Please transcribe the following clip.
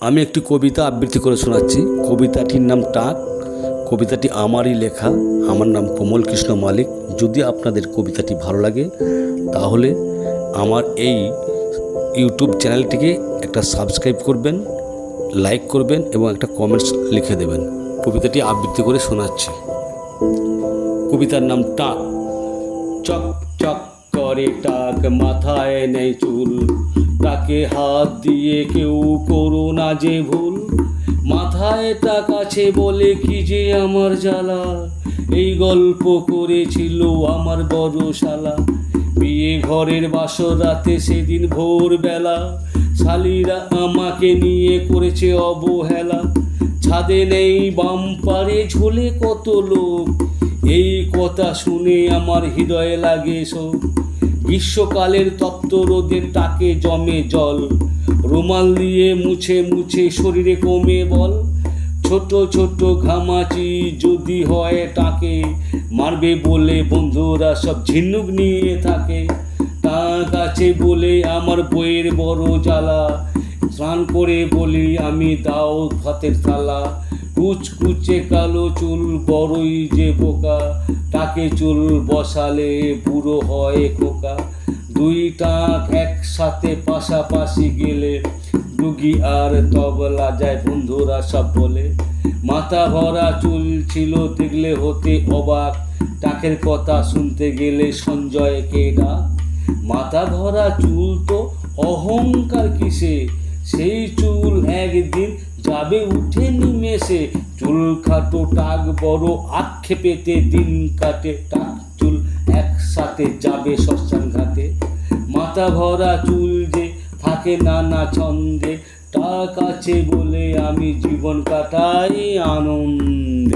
আমি একটি কবিতা আবৃত্তি করে শোনাচ্ছি। কবিতাটির নাম টাক, কবিতাটি আমারই লেখা, আমার নাম কমল কৃষ্ণ মালিক। যদি আপনাদের কবিতাটি ভালো লাগে, তাহলে আমার এই ইউটিউব চ্যানেলটিকে একটা সাবস্ক্রাইব করবেন, লাইক করবেন এবং একটা কমেন্টস লিখে দেবেন। কবিতাটি আবৃত্তি করে শোনাচ্ছি। কবিতার নাম টাক। চক চক করে টাক, মাথায় নেই চুল। তাকে হাত দিয়ে কেউ করো না যে ভুল। মাথায় টাক কাছে বলে কি যে আমার জ্বালা। এই গল্প করেছিল আমার বড় শালা বিয়ে ঘরের বাসর রাতে সেদিন ভোরবেলা শালিরা আমাকে নিয়ে করেছে অবহেলা। ছাদে নেই বাম পারে ঝোলে কত লোক। এই কথা শুনে আমার হৃদয়ে লাগে শোক। গ্রীষ্মকালের তপ্ত রোদে তাকে জমে জল। রুমাল দিয়ে মুছে মুছে শরীরে কমে বল। ছোট ছোট ঘামাচি যদি হয় তাকে, মারবে বলে বন্ধুরা সব ঝিনুক নিয়ে থাকে। তার কাছে বলে, আমার বইয়ের বড় জ্বালা স্নান করে বলি আমি দাও ভাতের থালা। কুচকুচে কালো চুল বড়ই যে বোকা তাকে চুল বসালে বুড়ো হয় খোকা। দুই টাক একসাথে পাশাপাশি গেলে ডুগি আর তবলা যায়, বন্ধুরা সব বলে। মাথা ভরা চুল ছিল দেখলে হতে অবাক। টাকের কথা শুনতে গেলে সঞ্জয়কে ডাক। মাথা ভরা চুল তো অহংকার কিসে? সেই চুল একদিন যাবে উঠে নিমেষে। চুল খাটো টাক, বড় আক্ষেপেতে দিন কাটে টাক। চুল একসাথে যাবে শ্মশান ঘাটে মাথা ভরা চুল যে থাকে নানা ছন্দে, টাক আছে বলে আমি জীবন কাটাই আনন্দ।